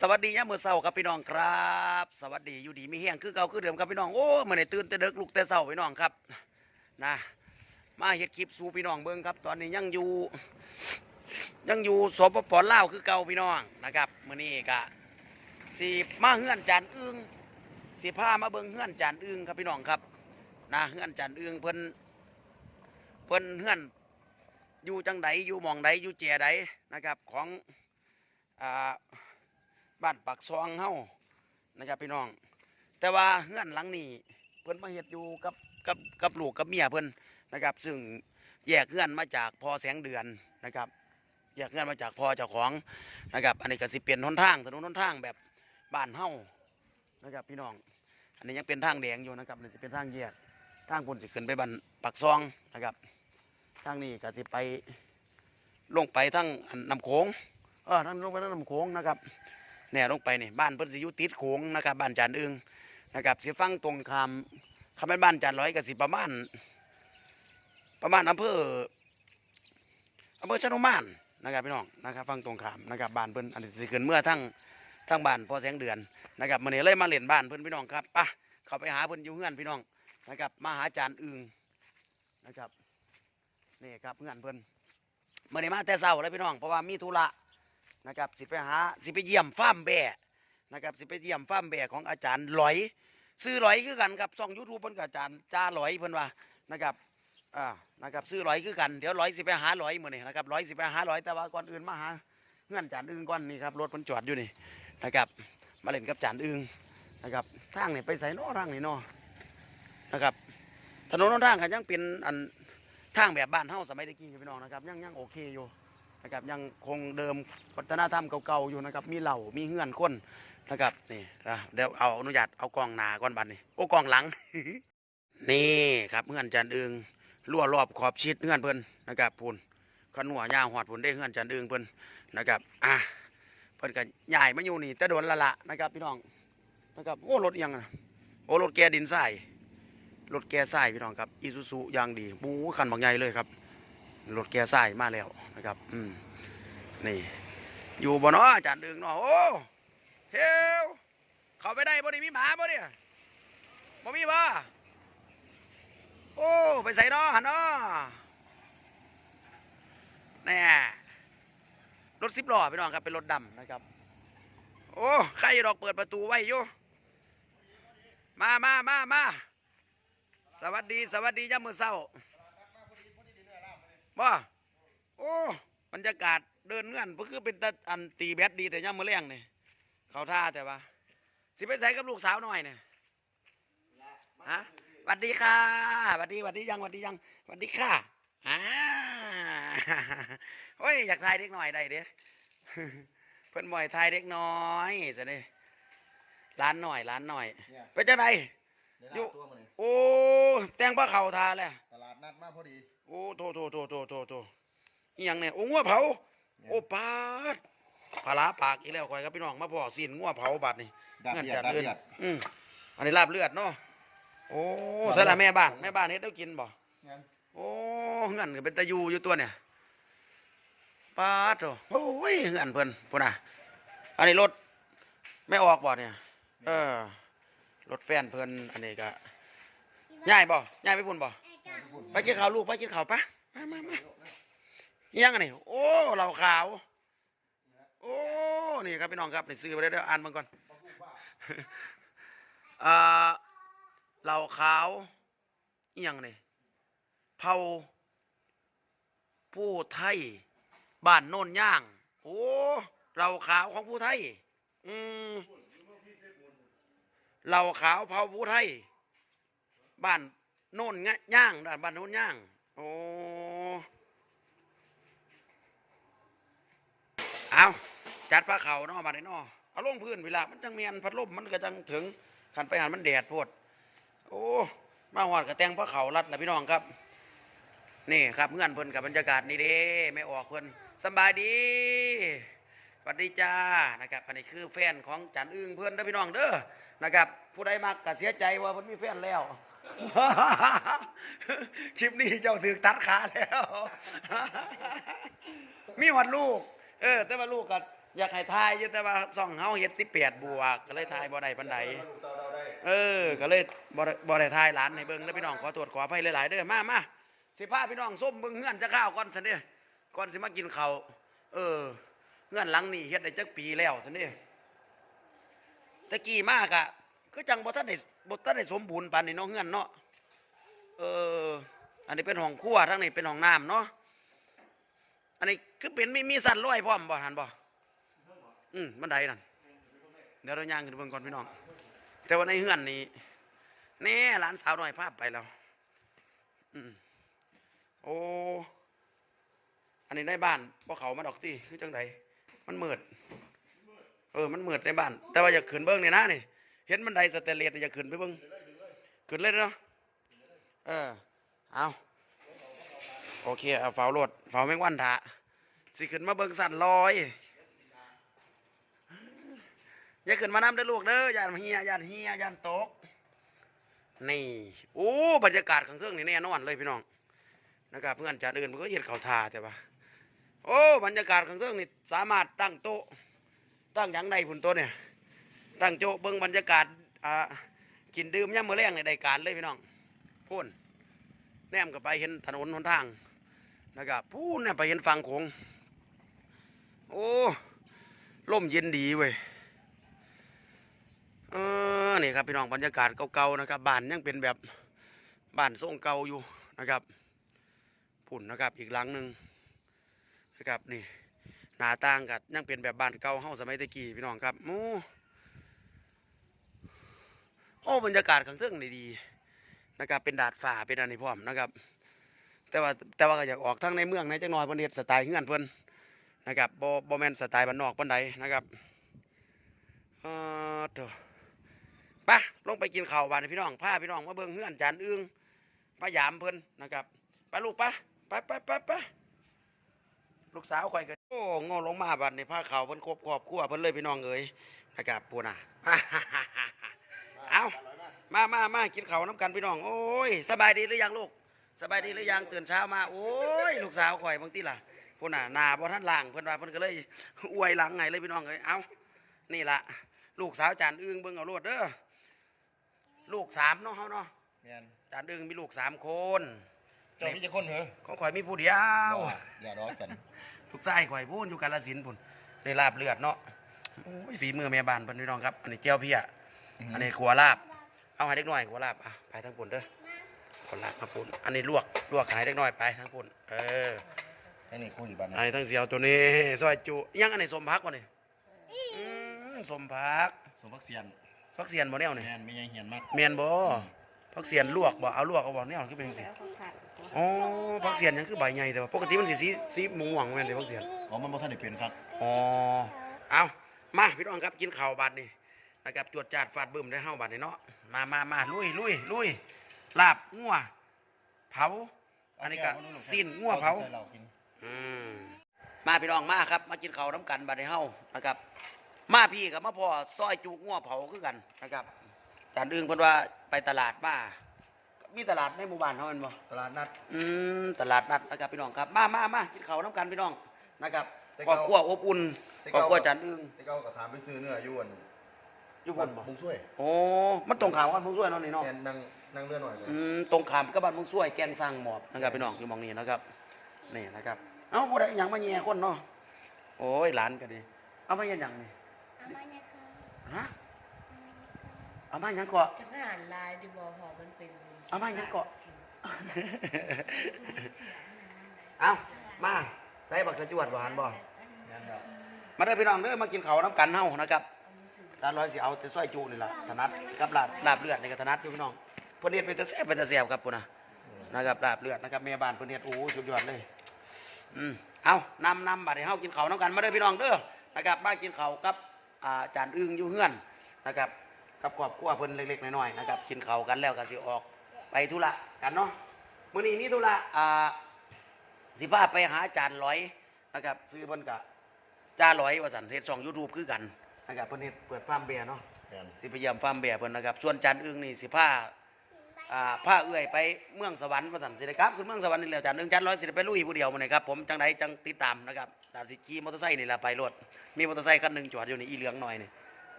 สวัสดียามมื้อเช้าครับพี่น้องครับ สวัสดีอยู่ดีมีแห้งคือเก่าคือเดิมครับพี่น้องโอ้มื้อนี้ตื่นแต่ดึกลุกแต่เช้าพี่น้องครับนะมาเฮ็ดคลิปสู่พี่น้องเบิ่งครับ ตอนนี้ยังอยู่ ยังอยู่สปปลาวคือเก่าพี่น้องนะครับมื้อนี้ก็สิมาเฮือนจานอึ้งสิพามาเบิ่งเฮือนจานอึ้งครับพี่น้องครับนะเฮือนจานอึ้งเพิ่นเพิ่นเฮือนอยู่จังใดอยู่มองใดอยู่เจียใดนะครับของอ่า บ้านปากซองเฮานะครับพี่น้อง แต่ว่าเฮือนหลังนี้เพิ่นมาเฮ็ดอยู่กับกับกับลูกกับเมียเพิ่นนะครับ ซึ่งแยกเฮือนมาจากพอแสงเดือนนะครับ แยกเฮือนมาจากพอเจ้าของนะครับ อันนี้ก็สิเปลี่ยนหนทางถนนหนทางแบบบ้านเฮานะครับพี่น้อง อันนี้ยังเป็นทางแดงอยู่นะครับนี่สิเป็นทางแยกทางพุ่นสิขึ้นไปบ้านปากซองนะครับ ทางนี้ก็สิไปลงไปทางน้ำโขงเออทางลงไปทางน้ำโขงนะครับ เนี่ยลงไปนี่บ้านเพิ่นสิอยู่ติดโขงนะครับบ้านจานอึงนะครับสิฟังตรงคามคำเป็นบ้านจานร้อยก็สิประมาณประมาณอำเภออำเภอชะโนมานนะครับพี่น้องนะครับฟังตรงคามนะครับบ้านเพิ่นอันนี้สิขึ้นเมื่อทั้งทั้งบ้านพอแสงเดือนนะครับมื้อนี้เลยมาเล่นบ้านเพิ่นพี่น้องครับปะเขาไปหาเพิ่นอยู่เฮือนพี่น้องนะครับมาหาจานอึงนะครับนี่ครับเฮือนเพิ่นมื้อนี้มาแต่เช้าเลยพี่น้องเพราะว่ามีธุระ นะครับสิไปหาสิไปเยี่ยมฟ้าร์มแบะนะครับสิไปเยี่ยมฟ้าร์มแบะของอาจารย์หลอยซื้อหลอยคือกันครับช่องยูทูบเพิ่นกับอาจารย์จ้าหลอยเพิ่นว่านะครับอ่านะครับซื้อหลอยคือกันเดี๋ยวหลอยสิไปหาหลอยมื้อนี้นะครับหลอยสิไปหาหลอยแต่ว่าก่อนอื่นมาหาเงื่อนจานอึงก่อนนี่ครับรถเพิ่นจอดอยู่นี่นะครับมาเล่นกับจานอึงนะครับทางนี่ไปใส่นอทางนี่นอนะครับถนนหนทางก็ยังเป็นอันทางแบบบ้านเฮาสมัยตะกี้อยู่พี่น้องนะครับยังยังโอเคอยู่ นะครับยังคงเดิมวัฒนธรรมเก่าๆอยู่นะครับมีเหล่ามีเฮือนคนนะครับนี่นะเดี๋ยวเอาอนุญาตเอากองหนาก่อนบัดนี้โอ้กองหลัง นี่ครับเฮือนจันอึงรั่วรอบขอบชิดเฮือนเพิ่นนะครับพูนขนัวยางหอดพูนได้เฮือนจันอึงเพิ่นนะครับอะเพิ่นก็ใหญ่มาอยู่นี่แต่โดนละละนะครับพี่น้องนะครับโอ้รถยังนะโอ้รถแกดินทรายรถแกทรายพี่น้องครับอีซูซูยางดีบูคันบางใหญ่เลยครับ รถแกทรายมาแล้วนะครับ อืมนี่ อยู่บ่เนาะอาจารย์ดึงเนาะโอ้เฮวเขาไปได้บ่นี่มีหมาบ่เนี่ยบ่มีบ่โอ้ไปใส่เนาะหันเนาะแน่รถสิบล้อพี่น้องครับเป็นรถดำนะครับ โอ้ใครดอกเปิดประตูไว้อยู่มามามามาสวัสดีสวัสดีย่ามือเช้า บ่โอ้บรรยากาศเดินเงื่อนก็คือเป็นตาอันตีแบดดีแต่ย่ำมือแรงนี่เขาท่าแต่ว่า สิไปใส่กับลูกสาวหน่อยเนี่ยฮะสวัสดีค่ะสวัสดีสวัสดียังสวัสดียังสวัสดีค่ะอ่าโอ้ยอยากถ่ายเด็กหน่อยได้เด้เพิ่นบ่อยถ่ายเด็กน้อยจะได้ร้านหน่อยร้านหน่อยเนี่ยไปจังไดได้อยู่ลาบตัวมาเลยโอ้แต่งผ้าเข่าทาแล้วตลาดนัดมาพอดี โอ้โตโตโตโตโตโตอีหยังเนี่ยโอ้งัวเผา โอ้ปาดปลาร้าปากอีกแล้วคอยครับพี่น้องมาพอสินงัวเผาบัดนี่ดาบเงินเดียจัดดดาบเดือนเดียดอืมอันนี้ลาบเลือดเนาะโอ้ลาบเลือดสละแม่บ้านแม่บ้านเฮ็ดได้กินบ่งั้นโอ้เงินก็เป็นตะยูอยู่ตัวเนี่ยปาดโถโอ้ยเงินเพิ่นพุ่นน่ะอันนี้รถไม่ออกบ่เนี่ย เออรถแฟนเพิ่นอันนี้ก็ย้ายบ่ย้ายไปพุ่นบ่ ไปกินข้าวลูกไปกินข้าวปะมามามายังอันนี้โอ้เหล่าขาว โอ้นี่ครับพี่น้องครับนี่ซื้อไปได้เดี๋ยวอ่านมันก่อนอ่าเหล่าขาวยังนี่เผาผู้ไทยบ้านโน่นย่าง โอ้เหล่าขาวของผู้ไทย อืมเหล่าขาวเผาผู้ไทย บ้าน โน่นงะย่างด้านบ้านโน่นย่าง โอ้เอาจัดผ้าเขาเนาะมาได้เนาะเอาลงพื้นเวลามันจังเมียนพัดลมมันก็จังถึงขันไปหันมันแดดโพดโอ้มาหอดกระแตงผ้าเขารัดแหละพี่น้องครับ นี่ครับเงื่อนเพิ่นกับบรรยากาศนี่เด้ไม่ออกเพิ่นสบายดีสวัสดีจ้า นะครับ อันนี้คือแฟนของจันอึ้งเพื่อนเด้อพี่น้องเด้อ นะครับ ผู้ใดมากก็เสียใจว่าเพิ่นมีแฟนแล้ว คลิปนี้เจ้าถึกตัดขาแล้ว มีหวัดลูก เออ แต่ว่าลูกก็อยากให้ทายอยู่แต่ว่าซ่องเฮาเฮ็ด18บวก ก็เลยทายบ่ได้ปานใดเออ ก็เลยบ่ได้บ่ได้ทายหลานให้เบิ่งแล้วพี่น้องขอโทษขออภัยหลายๆเด้อมามาสิพาพี่น้องส้มเบิ่งเฮือนจะข้าวก่อนซั่นเด้อก่อนสิมากินข้าวเออเฮือนหลังนี้เฮ็ดได้จักปีแล้วซั่นเด้อตะกี้มากอะคือจังบ่ทันได้ บ่ทันได้สมบูรณ์ปานนี้เนาะเฮือนเนาะเอออันนี้เป็นห้องครัวทั้งนี้เป็นห้องน้ำเนาะอันนี้คือเป็นมีมีสันลอยพร้อมบ่ทันบ่อืมบันไดนั่นเดี๋ยวเราย่างขึ้นเบิ่งก่อนพี่น้อง แต่ว่าในเฮือนนี้แน่หลานสาวน้อยพาพไปแล้วอืมโอ้อันนี้ในบ้านพวเขามาดอกตีคือจังไดมันเมืดเออมันเมืดในบ้าน แต่ว่าอย่าขึ้นเบิ่งนี่นะนี่ เห็นบันไดสเตเลสอย่าขึ้นไปบิ่งขึ้นเลยเนาะเออเอาโอเคเอาเฝ้ารถเฝ้าแมงวันถาสิขึ้นมาเบิ่งสั่นลอยอย่าขึ้นมาน้ำเด้อลูกเด้อย่าเฮียย่าเฮียย่าตกนี่โอ้บรรยากาศข้างเทิงนี่แน่นอนเลยพี่น้องนะครับเพื่อนจานอื่นมันก็เห็นเขาทาแต่ว่าโอ้บรรยากาศข้างเทิงนี่สามารถตั้งโต๊ะตั้งยังใดพุ่นโต๊ะเนี่ย ตั้งโจ๊ะเบิ่งบรรยากาศอ่ากินดื่มย่ำมื้อแรงในใดการเลยพี่น้องพูนแนมก็ไปเห็นถนนหนทางนะครับพูนเนี่ยไปเห็นฝั่งโขงโอ้ลมเย็นดีเว้ยเออนี่ครับพี่น้องบรรยากาศเก่าๆนะครับบ้านยังเป็นแบบบ้านทรงเก่าอยู่นะครับผุ่นนะครับอีกหลังหนึ่งนะครับนี่หน้าต่างกับยังเป็นแบบบ้านเก่าเฮาสมัยตะกี้พี่น้องครับโอ้ โอ้บรรยากาศข้างเทิงนี่ดีนะครับเป็นดาดฟ้าเป็นอันนี้พร้อมนะครับ แต่ว่าแต่ว่าก็อยากออกทั้งในเมืองในจังหน่อยเพิ่นเฮ็ดสไตล์เฮือนเพิ่นนะครับบ่บ่แมนสไตล์บ้านนอกปานใดนะครับเออถอะไปะลงไปกินข้าวบ้านพี่น้องพาพี่น้องมาเบิ่งเฮือนจานอึ้งพยายามเพิ่นนะครับไปลูกไปไปไปไปไปลูกสาวข่อยก็โอ้งอลงมาบัดนี้าเขาวเพิ่นครบครอบครัวเพิ่นเลยพี่น้องเอ้ยนะครับปูน่ะ เอามามามากินข้าวน้ำกันพี่น้อง โอ้ย สบายดีหรือยังลูก สบายดีหรือยังตื่นเช้ามา โอ้ย ลูกสาวข่อยบางทีล่ะพูน่ะหน้าบ่ทันล่างเพิ่นว่าเพิ่นก็เลยอวยหลังไงเลยพี่น้องเอ้ยเอานี่ล่ะ ลูกสาวจานอึ้งเบิ่งเอาโลดเด้อลูกสามเนาะเฮาเนาะแม่นจานดึงมีลูกสามคนเจ้ามีจะคนเหรอของข่อยมีผู้เดียวอย่ารอสันลูกชายข่อยพูนอยู่กาลสินธุ์พุ่นได้ลาบเลือดเนาะโอ้ยฝีมือแม่บ้านเพิ่นพี่น้องครับอันนี้เจียวเพีย อันนี้ขัวลาบ เอาให้เด็กน้อยขัวลาบอะไปทั้งปุ่นเด้อขัวลาบมาปุ่นอันนี้ลวกลวกให้เด็กน้อยไปทั้งปุ่นเอออันนี้คุยบันอันนี้ทั้งเสียวตัวนี้ซอยจุยังอันนี้สมพักวะนี่อืมสมพักสมพักเสียนพักเสียนบ่แนวนี่แม่นไม่ยังเหียนมากเมียนบ่พักเสียนลวกบ่เอาลวกเอาบ่แนวคือเป็นจังซี่อ๋อผักเสียนยังคือใบใหญ่แต่ว่าปกติมันสีสีสีม่วงๆแม่นเลยผักเสียนอ๋อมันบ่ทันได้เป็นครับอ๋อเอามาพี่น้องครับกินข้าวบัดนี่ นะครับจวดจาดฟาดบึ้มได้เฮาบัดนี่เนาะมามามาลุยลุยลุยลาบงัวเผา อันนี้ก็สิ้นงัวเผาใส่หล้กินอืมมาพี่น้องมาครับ มากินข้าวน้ำกันบัดนี้เฮานะครับ มาพี่กับมาพ่อซอยจุงัวเผาคือกันนะครับจานอึงเพิ่นว่าไปตลาดมามีตลาดในหมู่บ้านเฮาแม่นบ่ตลาดนัดอืมตลาดนัดนะครับพี่น้องครับ มามามากินข้าวน้ำกันพี่น้องนะครับแต่ครอบเก่าครัวอบอุ่นแต่ครอบเก่าครัวจันอึ้งที่เขาก็ถามไปซื้อเนื้ออยู่อัน อยู่บนบ่ มุงช่วยโอ้มันตรงขามกับบ้านมุงช่วยเนาะนี่เนาะแม่นนั่งนั่งเรือหน่อยเลยอืมตรงขามกับบ้านมุงช่วยแกงสร้างหมอบนะครับพี่น้องอยู่หมองนี้นะครับนี่นะครับ เอ้าผู้ใดหยังมาแย่คนเนาะโอ้ยหลานก็ดี เอามาเฮ็ดหยังนี่ฮะเอามาหยังเกาะ จะไม่อ่านไลน์ดีบอหอมันเป็นเอามาหยังเกาะ เอามาใส่บักสะจวดบ่หันบ่แม่นครับมาเด้อพี่น้องเด้อมากินข้าวน้ำกันเฮานะครับ ตานร้อยสิเอาแต่ซอยจูนี่ล่ะถนัดกับลาบลาบเลือดในี่ก็ถนัดอยู่พี่น้องเพิ่นเฮ็ดเป็นตะแซ่บเป็นตะแซ่บครับพุ่นนะนะครับลาบเลือดนะครับแม่บ้านเพิ่นเฮ็ดโอ้สุดยอดเลยอืมเอานำนำบัดนี้เฮากินข้าวน้ำกันมาเด้อพี่น้องเด้อนะครับมากินข้าวกับอ่าจานอึ้งอยู่เฮือนนะครับกับครอบครัวเพิ่นเล็กๆน้อยๆนะครับกินข้าวกันแล้วก็สิออกไปธุระกันเนาะมื้อนี้มีธุระอ่าสิพาไปหาจานร้อยนะครับซื้อเพิ่นก็จ้าร้อยว่าซั่นเฮ็ดช่อง YouTube คือกัน นะครับเพิ่นเฮ็ดเปิดฟาร์มเบียร์เนาะแม่นสิพยายามฟาร์มแบบเพิ่นนะครับส่วนจันอึ้งนี่สิผ้าอ่าผ้าเอื้อยไปเมืองสวรรค์ประสันสิได้ครับคือเมืองสวรรค์นี่แหล้วจันอึ้งจันร้อยสิได้ไปลุยผู้เดียวมื้อนี้ครับผมจังไดจังติดตามนะครับตาสิขี่มอเตอร์ไซค์นี่ละไปรถมีมอเตอร์ไซค์คันหนึ่งจอดอยู่นี่อีเหลืองหน่อยนี่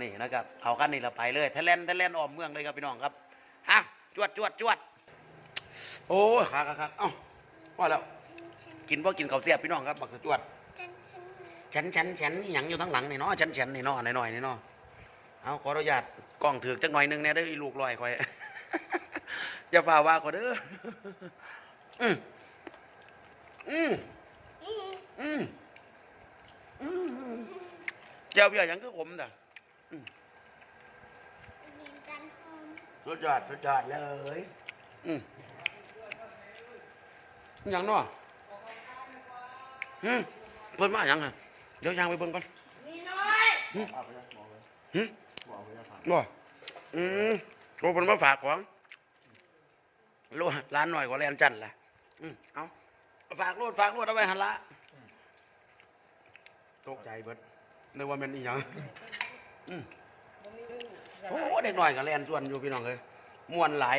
นี่นะครับเอาคันนี้ละไปเลยทะเลนทะเลนออมเมืองเลยครับพี่น้องครับอะจวดจวดจวดโอ้ยขาขาขาเอ้าว่าแล้วกินบ่กินข้าวเสียบพี่น้องครับบักสะจวด ฉันฉันฉันหย่างอยู่ทั้งหลังนี่เนาะฉันฉันนี่เนาะหน่อยๆนี่เนาะเอาขออนุญาตกล้องถือจักหน่อยนึงเนี่ยได้ลูกลอยคอยอย่าฝ่าว่าขอเด้ออืมอืมอืมอืมเจ้าเบี้ยยังคือผมน่ะสุดยอดสุดยอดเลยอืมอย่างเนาะหืมเพิ่นมาหยังฮะเดี๋ยวยางไปเบิ่งก่อนเอาไปยังบอกเลยหืมบอกไปยังผ่านบ่อืมโอ้เพิ่นมาฝากของโลร้านหน่อยก็แลนจันทร์ล่ะอืมเอาฝากโลดฝากโลดเอาไว้หั่นละตกใจเบิดนึกว่าแม่นอีหยังอืมโอ้เด็กน้อยก็แลนส่วนอยู่พี่น้องเอ้ยม่วนหลาย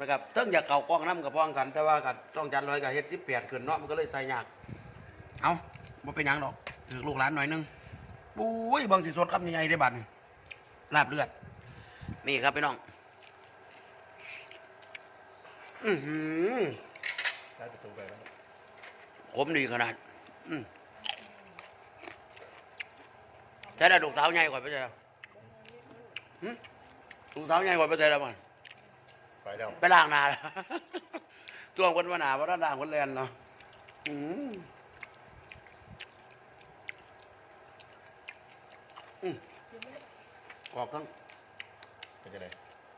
นะครับเทิงอยากเข้ากล้องน้ำกับพ้องกัน แต่ว่ากับต้องจัดร้อยกับเฮ็ด18ขึ้นเนาะมันก็เลยใส่ยาก เอาบ่เป็นหยังดอก ถือลูกหลานหน่อยหนึงปุ้ยเบางสิสดคำใหญ่ๆได้บัดนี่ลาบเลือด นี่ครับพี่น้อง อือหือได้ประตูไปแล้วขมดีขนาด อืมใช่แล้วลูกสาวใหญ่กว่าไปใช่แล้วหึลูกสาวใหญ่กว่าไปใช่แล้วมันไปแล้วไปล้างหนาแล้วตัวคนว่าหนาเพราะด้านด่างคนแลนเนาะอืมอืม ออกทั้งเป็นยังไง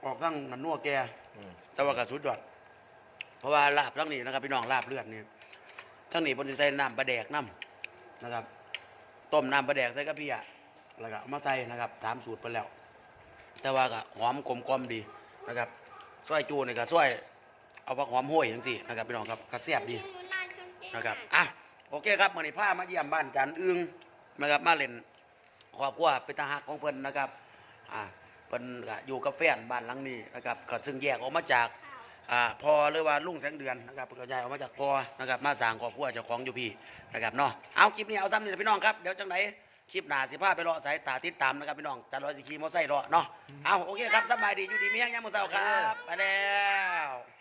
ออกทั้งนันนัวแก อืมแต่ว่ากระสุดยอดเพราะว่าลาบทั้งนี้นะครับพี่น้องลาบเลือดนี่ทั้งนี้บนสิใส่น้ำปลาแดกน้ำนะครับ ต้มน้ำปลาแดกใส่กะปิอะแล้วก็เอามาใส่นะครับ ตามสูตรไปแล้ว แต่ว่าก็หอมกลมกลมๆดีนะครับซอยจูนี่ก็ซอย เอาผักหอมโห้อยจังซี่นะครับพี่น้องครับก็แซ่บดี นะครับ อะ โอเคครับมื่อนี้พามาเยี่ยมบ้านจันอึงนะครับ มาเล่นครอบครัวเป็นตาหักของเพิ่นนะครับ อ่าเพิ่นก็อยู่กับแฟนบ้านหลังนี้นะครับก็ซึ่งแยกออกมาจากอ่าพอหรือว่าลุงแสงเดือนนะครับเพิ่นก็ย้ายออกมาจากพอนะครับมาสร้างครอบครัวเจ้าของอยู่พี่นะครับเนาะเอาคลิปนี้เอาซ้ำนี่แหละพี่น้องครับเดี๋ยวจังไหนคลิปหน้าสิพาไปรอสายตาติดตามนะครับพี่น้องจันร้อยสิขี่มอไซค์รอเนาะเอาโอเคครับสบายดีอยู่ดีมีแห้งยามมื้อเช้าครับไปแล้ว